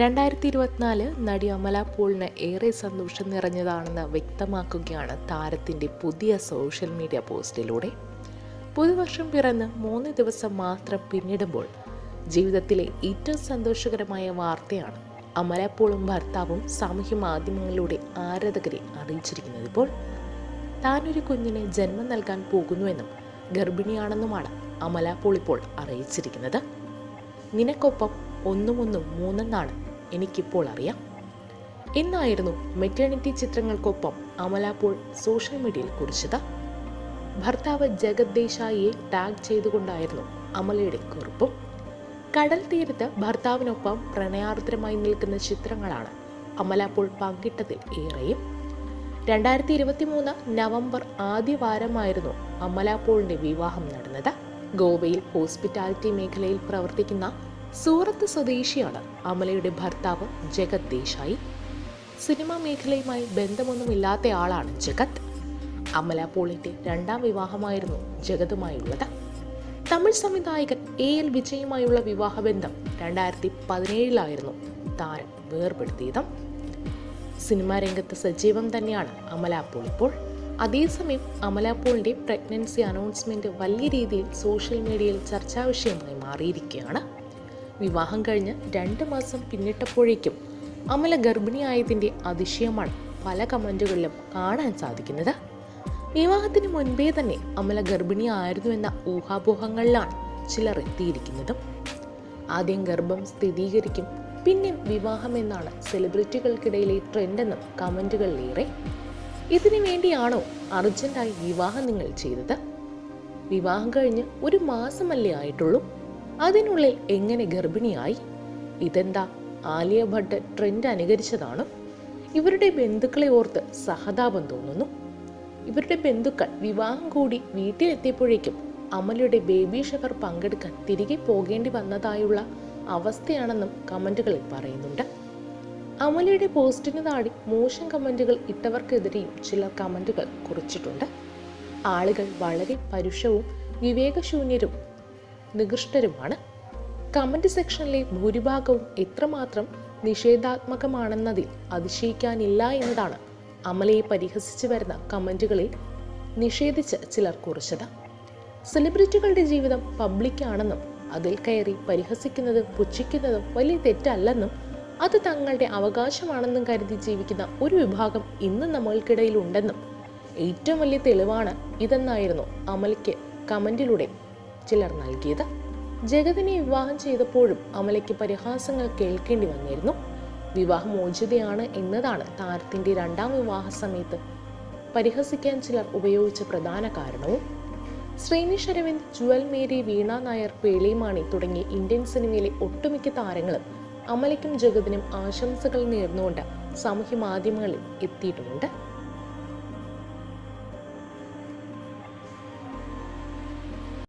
രണ്ടായിരത്തി ഇരുപത്തിനാല് നടി അമല പോളിന് ഏറെ സന്തോഷം നിറഞ്ഞതാണെന്ന് വ്യക്തമാക്കുകയാണ് താരത്തിന്റെ പുതിയ സോഷ്യൽ മീഡിയ പോസ്റ്റിലൂടെ. പുതുവർഷം പിറന്ന് മൂന്ന് ദിവസം മാത്രം പിന്നിടുമ്പോൾ ജീവിതത്തിലെ ഏറ്റവും സന്തോഷകരമായ വാർത്തയാണ് അമല പോളും ഭർത്താവും സാമൂഹ്യ മാധ്യമങ്ങളിലൂടെ ആരാധകരെ അറിയിച്ചിരിക്കുന്നത് ഇപ്പോൾ. താനൊരു കുഞ്ഞിന് ജന്മം നൽകാൻ പോകുന്നുവെന്നും ഗർഭിണിയാണെന്നുമാണ് അമല പോൾ ഇപ്പോൾ അറിയിച്ചിരിക്കുന്നത്. നിനക്കൊപ്പം ഒന്നും ഒന്നും മൂന്നെന്നാണ് എനിക്കിപ്പോൾ അറിയാം. എന്നായിരുന്നു മെറ്റേണിറ്റി ചിത്രങ്ങൾക്കൊപ്പം അമല പോൾ സോഷ്യൽ മീഡിയയിൽ കുറിച്ചത്. ഭർത്താവ് ജഗത് ദേശായിയെ ടാഗ് ചെയ്തുകൊണ്ടായിരുന്നു അമലയുടെ കുറിപ്പും. കടൽ തീരത്ത് ഭർത്താവിനൊപ്പം പ്രണയാർദ്രമായി നിൽക്കുന്ന ചിത്രങ്ങളാണ് അമല പോൾ പങ്കിട്ടതിൽ ഏറെയും. രണ്ടായിരത്തി ഇരുപത്തി മൂന്ന് നവംബർ ആദ്യ വാരമായിരുന്നു അമല വിവാഹം നടന്നത്. ഗോവയിൽ ഹോസ്പിറ്റാലിറ്റി മേഖലയിൽ പ്രവർത്തിക്കുന്ന സൂറത്ത് സ്വദേശിയാണ് അമലയുടെ ഭർത്താവ് ജഗത് ദേശായി. സിനിമാ മേഖലയുമായി ബന്ധമൊന്നുമില്ലാത്ത ആളാണ് ജഗത്. അമല പോളിന്റെ രണ്ടാം വിവാഹമായിരുന്നു ജഗതുമായുള്ളത്. തമിഴ് സംവിധായകൻ എ എൽ വിജയുമായുള്ള വിവാഹബന്ധം രണ്ടായിരത്തി പതിനേഴിലായിരുന്നു താരം വേർപെടുത്തിയത്. സിനിമാ രംഗത്ത് സജീവം തന്നെയാണ് അമല പോൾ ഇപ്പോൾ. അതേസമയം അമല പോളിന്റെ പ്രഗ്നൻസി അനൗൺസ്മെന്റ് വലിയ രീതിയിൽ സോഷ്യൽ മീഡിയയിൽ ചർച്ചാ വിഷയമായി മാറിയിരിക്കുകയാണ്. വിവാഹം കഴിഞ്ഞ് രണ്ട് മാസം പിന്നിട്ടപ്പോഴേക്കും അമല ഗർഭിണിയായതിന്റെ അതിശയമാണ് പല കമന്റുകളിലും കാണാൻ സാധിക്കുന്നത്. വിവാഹത്തിന് മുൻപേ തന്നെ അമല ഗർഭിണിയായിരുന്നു എന്ന ഊഹാപോഹങ്ങളിലാണ് ചിലർ എത്തിയിരിക്കുന്നതും. ആദ്യം ഗർഭം സ്ഥിരീകരിക്കും പിന്നെ വിവാഹം എന്നാണ് സെലിബ്രിറ്റികൾക്കിടയിലെ ട്രെൻഡെന്നും കമന്റുകളിലേറെ ഇതിനു വേണ്ടിയാണോ അർജന്റായി വിവാഹം നിങ്ങൾ ചെയ്തത്? വിവാഹം കഴിഞ്ഞ് ഒരു മാസമല്ലേ ആയിട്ടുള്ളൂ? അതിനുള്ളിൽ എങ്ങനെ ഗർഭിണിയായി? ഇതെന്താ ആലിയ ഭട്ട് ട്രെൻഡ് അനുകരിച്ചതാണ്? ഇവരുടെ ബന്ധുക്കളെ ഓർത്ത് സഹതാപം തോന്നുന്നു. ഇവരുടെ ബന്ധുക്കൾ വിവാഹം കൂടി വീട്ടിലെത്തിയപ്പോഴേക്കും അമലയുടെ ബേബി ഷവർ പങ്കെടുക്കാൻ തിരികെ പോകേണ്ടി വന്നതായുള്ള അവസ്ഥയാണെന്നും കമന്റുകളിൽ പറയുന്നുണ്ട്. അമലയുടെ പോസ്റ്റിന് താഴെ മോശം കമന്റുകൾ ഇട്ടവർക്കെതിരെയും ചില കമന്റുകൾ കുറിച്ചിട്ടുണ്ട്. ആളുകൾ വളരെ പരുഷവും വിവേകശൂന്യരും നികൃഷ്ടരുമാണ്. കമന്റ് സെക്ഷനിലെ ഭൂരിഭാഗവും എത്രമാത്രം നിഷേധാത്മകമാണെന്നതിൽ അതിശയിക്കാനില്ല എന്നതാണ് അമലയെ പരിഹസിച്ചു വരുന്ന കമന്റുകളിൽ നിഷേധിച്ച് ചിലർ കുറിച്ചത്. സെലിബ്രിറ്റികളുടെ ജീവിതം പബ്ലിക്കാണെന്നും അതിൽ കയറി പരിഹസിക്കുന്നതും പുച്ഛിക്കുന്നതും വലിയ തെറ്റല്ലെന്നും അത് തങ്ങളുടെ അവകാശമാണെന്നും കരുതി ജീവിക്കുന്ന ഒരു വിഭാഗം ഇന്ന് നമ്മൾക്കിടയിലുണ്ടെന്നും ഏറ്റവും വലിയ തെളിവാണ് ഇതെന്നായിരുന്നു അമലയ്ക്ക് കമന്റിലൂടെ ചിലർ നൽകിയത്. ജഗതിനെ വിവാഹം ചെയ്തപ്പോഴും അമലയ്ക്ക് പരിഹാസങ്ങൾ കേൾക്കേണ്ടി വന്നിരുന്നു. വിവാഹമോചിതയാണ് എന്നതാണ് താരത്തിന്റെ രണ്ടാം വിവാഹ സമയത്ത് പരിഹസിക്കാൻ ചിലർ ഉപയോഗിച്ച പ്രധാന കാരണവും. ശ്രീനിഷ് അരവിന്ദ് ജുവൽ മേരി വീണ നായർ പേളിമാണി തുടങ്ങിയ ഇന്ത്യൻ സിനിമയിലെ ഒട്ടുമിക്ക താരങ്ങളും അമലയ്ക്കും ജഗതിനും ആശംസകൾ നേർന്നുകൊണ്ട് സാമൂഹ്യ മാധ്യമങ്ങളിൽ എത്തിയിട്ടുമുണ്ട്.